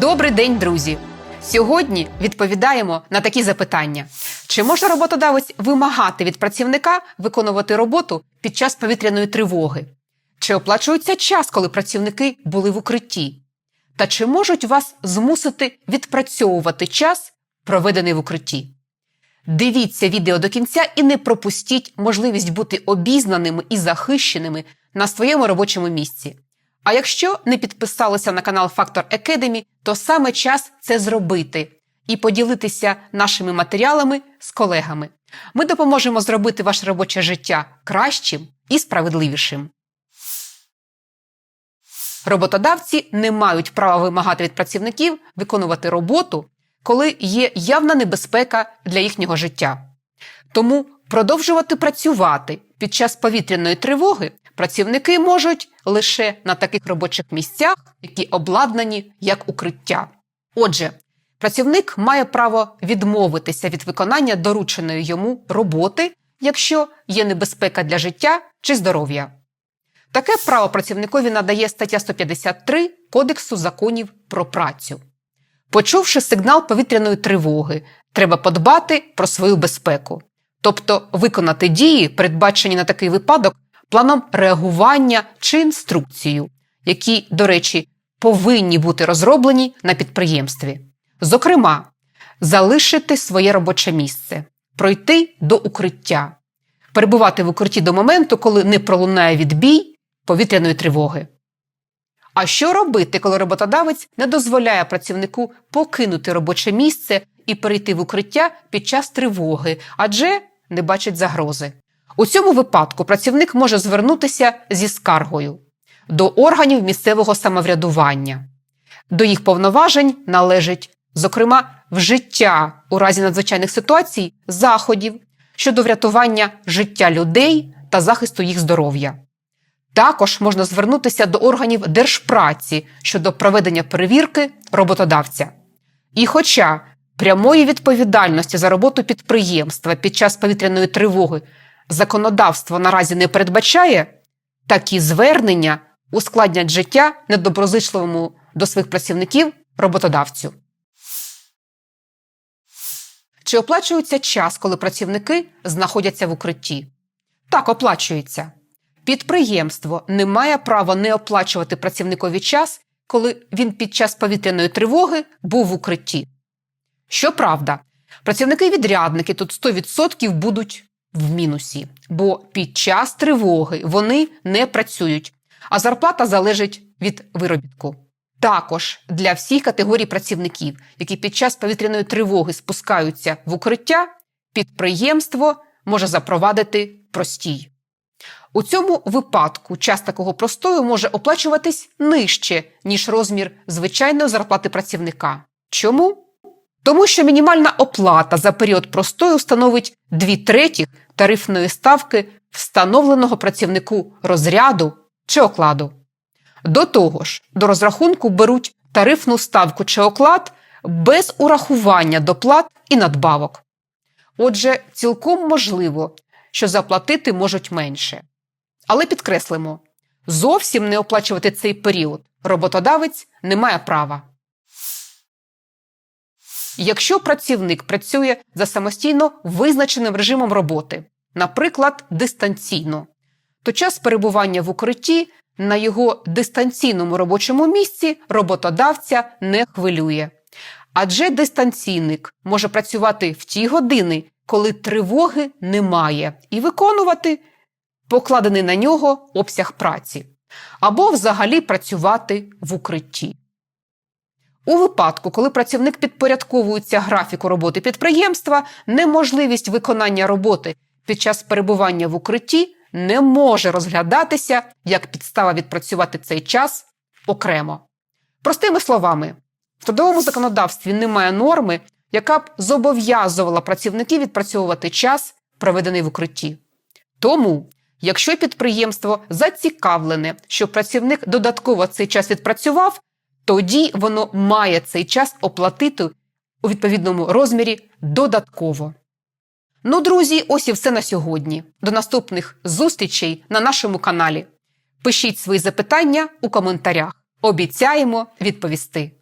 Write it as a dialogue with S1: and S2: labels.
S1: Добрий день, друзі! Сьогодні відповідаємо на такі запитання: чи може роботодавець вимагати від працівника виконувати роботу під час повітряної тривоги? Чи оплачується час, коли працівники були в укритті? Та чи можуть вас змусити відпрацьовувати час, проведений в укритті? Дивіться відео до кінця і не пропустіть можливість бути обізнаними і захищеними на своєму робочому місці. А якщо не підписалися на канал Factor Academy, то саме час це зробити і поділитися нашими матеріалами з колегами. Ми допоможемо зробити ваше робоче життя кращим і справедливішим. Роботодавці не мають права вимагати від працівників виконувати роботу, коли є явна небезпека для їхнього життя. Тому продовжувати працювати під час повітряної тривоги працівники можуть лише на таких робочих місцях, які обладнані як укриття. Отже, працівник має право відмовитися від виконання дорученої йому роботи, якщо є небезпека для життя чи здоров'я. Таке право працівникові надає стаття 153 Кодексу законів про працю. Почувши сигнал повітряної тривоги, треба подбати про свою безпеку, тобто виконати дії, передбачені на такий випадок планом реагування чи інструкцією, які, до речі, повинні бути розроблені на підприємстві. Зокрема, залишити своє робоче місце, пройти до укриття, перебувати в укритті до моменту, коли не пролунає відбій повітряної тривоги. А що робити, коли роботодавець не дозволяє працівнику покинути робоче місце і перейти в укриття під час тривоги, адже не бачить загрози? У цьому випадку працівник може звернутися зі скаргою до органів місцевого самоврядування. До їх повноважень належить, зокрема, вжиття у разі надзвичайних ситуацій заходів щодо врятування життя людей та захисту їх здоров'я. Також можна звернутися до органів держпраці щодо проведення перевірки роботодавця. І хоча прямої відповідальності за роботу підприємства під час повітряної тривоги законодавство наразі не передбачає, такі звернення ускладнять життя недоброзичливому до своїх працівників роботодавцю. Чи оплачується час, коли працівники знаходяться в укритті? Так, оплачується. Підприємство не має права не оплачувати працівникові час, коли він під час повітряної тривоги був в укритті. Щоправда, працівники-відрядники тут 100% будуть в мінусі, бо під час тривоги вони не працюють, а зарплата залежить від виробітку. Також для всіх категорій працівників, які під час повітряної тривоги спускаються в укриття, підприємство може запровадити простій. У цьому випадку час такого простою може оплачуватись нижче, ніж розмір звичайної зарплати працівника. Чому? Тому що мінімальна оплата за період простою становить 2 третіх тарифної ставки встановленого працівнику розряду чи окладу. До того ж, до розрахунку беруть тарифну ставку чи оклад без урахування доплат і надбавок. Отже, цілком можливо, що заплатити можуть менше. Але підкреслимо, зовсім не оплачувати цей період роботодавець не має права. Якщо працівник працює за самостійно визначеним режимом роботи, наприклад, дистанційно, то час перебування в укритті на його дистанційному робочому місці роботодавця не хвилює. Адже дистанційник може працювати в ті години, коли тривоги немає, і виконувати покладений на нього обсяг праці, або взагалі працювати в укритті. У випадку, коли працівник підпорядковується графіку роботи підприємства, неможливість виконання роботи під час перебування в укритті не може розглядатися як підстава відпрацювати цей час окремо. Простими словами, в трудовому законодавстві немає норми, яка б зобов'язувала працівників відпрацьовувати час, проведений в укритті. Тому, якщо підприємство зацікавлене, щоб працівник додатково цей час відпрацював, тоді воно має цей час оплатити у відповідному розмірі додатково. Ну, друзі, ось і все на сьогодні. До наступних зустрічей на нашому каналі. Пишіть свої запитання у коментарях. Обіцяємо відповісти.